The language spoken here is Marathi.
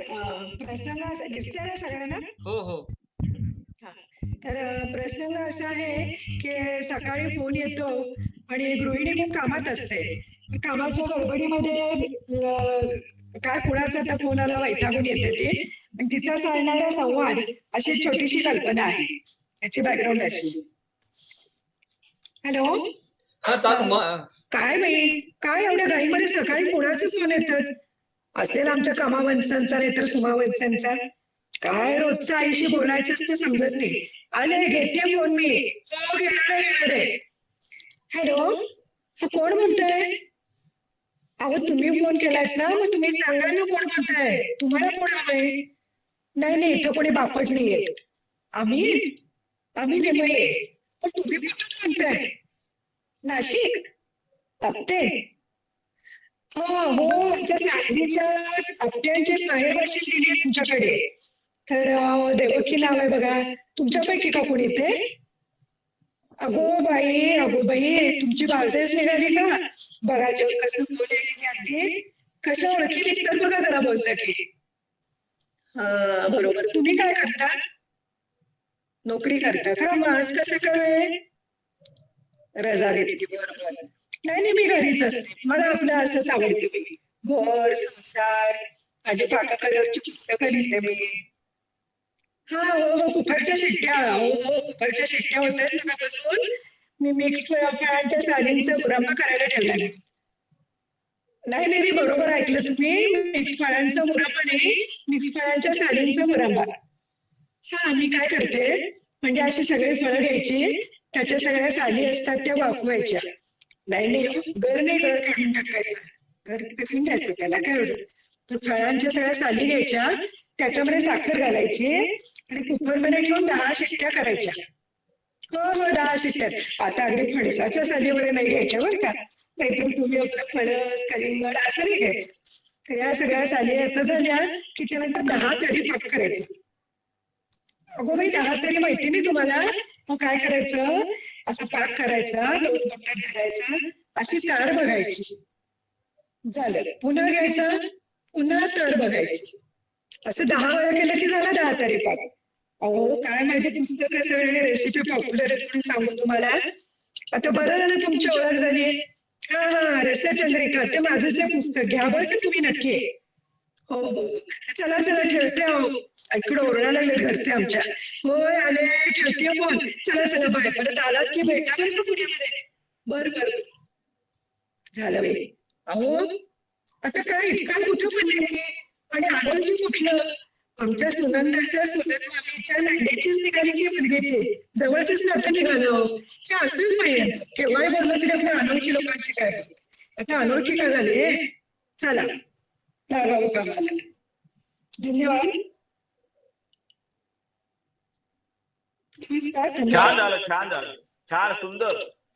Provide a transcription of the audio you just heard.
प्रसंग असा दिसतोय ना? सगळ्यांना हो. हो. तर प्रसंग असा आहे की सकाळी फोन येतो आणि गृहिणी खूप कामात असते. कामाच्या गडबडीमध्ये काय कुणाचा त्या फोनाला वैतागून येते ती. तिचा चालणारा संवाद अशी छोटीशी कल्पना आहे. याची बॅकग्राऊंड अशी. हॅलो काय बाई? काय एवढ्या घाईमध्ये सकाळी कुणाचे फोन येतात असेल आमच्या कामावंशांचा नाही तर सुमावंशांचा काय रोजचं आईशी बोलायचं असतं समजत नाही. आले घेते फोन मी. हो घेणार घेणार आहे. हॅलो? हा कोण बोलतोय? अहो तुम्ही फोन केलायत ना मग तुम्ही सांगा ना कोण बोलताय. तुम्हाला कोण हवंय? नाही नाही इथं कोणी बापट नाही येत आम्ही? आम्ही निमये पण तुम्ही कुठून बोलताय? नाशिक? आपटे हो, तुमच्याकडे. तर देवकी नाव आहे बघा. तुमच्यापैकी का कोणी ते अगो बाई अगो बाई तुमची बाजूच निघाली का बघा जेव्हा कसं बोललेली अगदी. कशा ओळखी तर बघा जरा बोललं की. हा बरोबर. तुम्ही काय करता? नोकरी करता का? मग आज कसं कळ रजा देते बरोबर. नाही नाही मी घरीच असते. मला आपलं असंच आवडतं मी घर संसार माझे पाका कलरची पुस्तकं लिहिते मी. हा हो हो कुकरच्या शिट्ट्या हो हो, हो कुकरच्या शिट्ट्या होत्या आहेत मी मिक्स फळांच्या सालींचा मुरंबा करायला ठेवला नाही नाही नाही बरोबर ऐकलं तुम्ही. मिक्स फळांचा मुरंबा नाही मिक्स फळांच्या सालींचा मुरंबा हा मी काय करते म्हणजे अशी सगळी फळं घ्यायची त्याच्या सगळ्या साली असतात त्या वापवायच्या नाही घर काढून टाकायचं. घर त्याला काय एवढं? तर फळांच्या सगळ्या साली घ्यायच्या त्याच्यामध्ये साखर घालायची आणि कुकरमध्ये ठेवून दहा शिट्ट्या करायच्या. हो हो दहा शिट्ट्या. आता अगदी फणसाच्या सालीमध्ये नाही घ्यायच्या बरं का. नाहीतर तुम्ही आपलं फणस कलिंगड असं नाही घ्यायचं. तर या सगळ्या साली आता झाल्या की त्यानंतर दहा तरी पाक करायचं. अगो बाई दहा तरी माहिती नाही तुम्हाला. मग काय करायचं? असा पाक करायचा दोन बोटात धरायचा अशी तार बघायची. झालं. पुन्हा घ्यायचा पुन्हा तर बघायची. असं दहा वेळा केलं की झाला दहा तारी पाक अहो काय माहिती पुस्तकं सगळे रेसिपी पॉप्युलर आहेत म्हणून सांगू तुम्हाला. आता बरं झालं तुमची ओळख झाली. हा हा रसचंद्रिका ते माझंच आहे पुस्तक. घ्या बरं का तुम्ही नक्की. हो हो. चला चला ठेवते अहो इकडे ओरडा लागले घरचे आमच्या. होय आले ठेवते बोल. चला चला बाय परत आलात की भेटा बरं का पुण्यामध्ये? बर बर झालं बाई. अहो आता काय इतका कुठं पडले आणि आरोग्य कुठलं? आमच्या सुनंदाच्या सुनंद मामीच्या नंदेचीच निघाली की मुलगी ती? जवळचीच नातं निघालं. हे असंच नाही केव्हाही बोललं तरी आपल्या अनोळखी लोकांची काय आता अनोळखी काय झाली चला. लागावं कामाला. धन्यवाद. नमस्कार छान झालं छान झालं. छान सुंदर.